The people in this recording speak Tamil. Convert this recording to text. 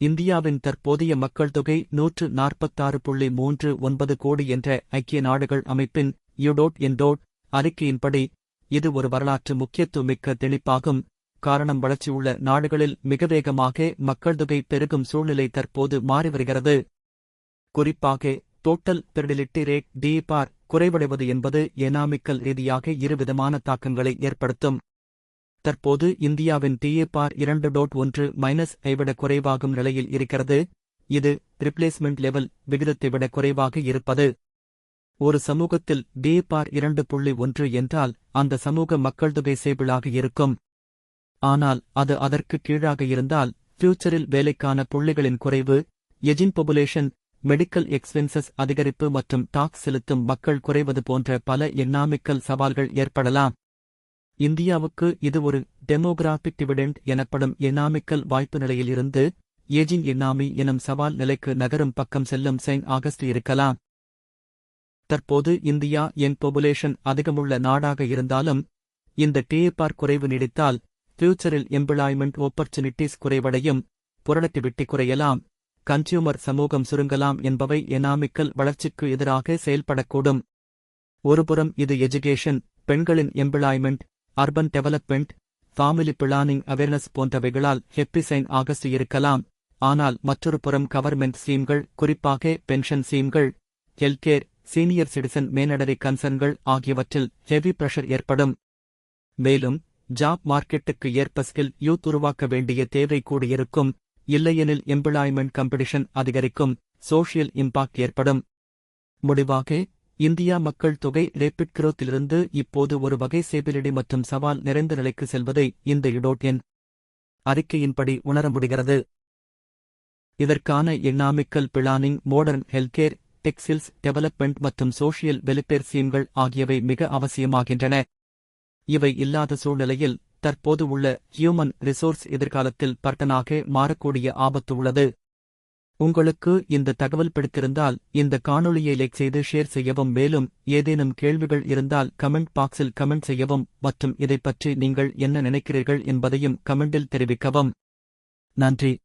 இந்தியாவின் தற்போதைய மக்கள் தொகை நூற்று நாற்பத்தாறு புள்ளி மூன்று ஒன்பது கோடி என்ற ஐக்கிய நாடுகள் அமைப்பின் யுடோட் என்டோட் அறிக்கையின்படி இது ஒரு வரலாற்று முக்கியத்துவமிக்க தெளிப்பாகும். காரணம் வளர்ச்சியுள்ள நாடுகளில் மிக வேகமாக மக்கள் தொகை பெருகும் சூழ்நிலை தற்போது மாறி வருகிறது. குறிப்பாக டோட்டல் பெர்டிலிட்டி ரேட் டிபார் குறைவடைவது என்பது எனாமிக்கல் ரீதியாக இருவிதமான தாக்கங்களை ஏற்படுத்தும். தற்போது இந்தியாவின் டிஏபார் இரண்டு டோட் ஒன்று மைனஸ் ஐவிட குறைவாகும் நிலையில் இருக்கிறது. இது ரிப்ளேஸ்மெண்ட் லெவல் விகிதத்தை விட குறைவாக இருப்பது. ஒரு சமூகத்தில் டிஏபார் இரண்டு புள்ளி ஒன்று என்றால் அந்த சமூக மக்கள் தொகை சேபிளாக இருக்கும். ஆனால் அது அதற்கு கீழாக இருந்தால் ஃபியூச்சரில் வேலைக்கான புள்ளிகளின் குறைவு எஜின் பாப்புலேஷன் மெடிக்கல் எக்ஸ்பென்சஸ் அதிகரிப்பு மற்றும் டாக்ஸ் செலுத்தும் மக்கள் குறைவது போன்ற பல எண்ணாமிக்கல் சவால்கள் ஏற்படலாம். இந்தியாவுக்கு இது ஒரு டெமோகிராபிக் டிவிடெண்ட் எனப்படும் எனாமிக்கல் வாய்ப்பு நிலையில் இருந்து ஏஜிங் என்னாமி எனும் சவால் நிலைக்கு நகரும் பக்கம் செல்லும் செயின் ஆகஸ்ட் இருக்கலாம். தற்போது இந்தியா என் பாப்புலேஷன் அதிகமுள்ள நாடாக இருந்தாலும் இந்த டிஏபார் குறைவு நீடித்தால் ஃபியூச்சரில் எம்ப்ளாய்மெண்ட் ஆப்பர்ச்சுனிட்டிஸ் குறைவடையும் புரடக்டிவிட்டி குறையலாம் கன்சியூமர் சமூகம் சுருங்கலாம் என்பவை எனாமிக்கல் வளர்ச்சிக்கு எதிராக செயல்படக்கூடும். ஒருபுறம் இது எஜுகேஷன் பெண்களின் employment urban development family planning awareness போன்றவைகளால் ஹெப்பிசைன் ஆகஸ்ட் இருக்கலாம் ஆனால் மற்றொரு புறம் கவர்மெண்ட் ஸ்கீம்கள் குறிப்பாக பென்ஷன் ஸ்கீம்கள் ஹெல்த்கேர் சீனியர் சிட்டிசன் மேனடரி கன்சர்ன்கள் ஆகியவற்றில் ஹெவி பிரஷர் ஏற்படும். மேலும் ஜாப் மார்க்கெட்டுக்கு ஏற்ப ஸ்கில் யூத் உருவாக்க வேண்டிய தேவை கூடியிருக்கும். இல்லையெனில் எம்ப்ளாய்மெண்ட் கம்படிஷன் அதிகரிக்கும். சோஷியல் இம்பாக்ட் ஏற்படும். முடிவாக இந்தியா மக்கள் தொகை ரேபிட் கிரோத்திலிருந்து இப்போது ஒரு வகை சேபிலடி மற்றும் சவால் நிறைந்த நிலைக்கு செல்வதை இந்த இடோட்டியன் அறிக்கையின்படி உணர முடிகிறது. இதற்கான economical planning modern healthcare textiles development மற்றும் சோஷியல் வெல்ஃபேர் ஸ்கீம்கள் ஆகியவை மிக அவசியமாகின்றன. இவை இல்லாத சூழ்நிலையில் தற்போது உள்ள ஹியூமன் ரிசோர்ஸ் எதிர்காலத்தில் பர்டனாக மாறக்கூடிய ஆபத்து உள்ளது. உங்களுக்கு இந்த தகவல் பிடித்திருந்தால் இந்த காணொளியை லைக் செய்து ஷேர் செய்யவும் மேலும் ஏதேனும் கேள்விகள் இருந்தால் கமெண்ட் பாக்ஸில் கமெண்ட் செய்யவும் மற்றும் இதைப் பற்றி நீங்கள் என்ன நினைக்கிறீர்கள் என்பதையும் கமெண்டில் தெரிவிக்கவும். நன்றி.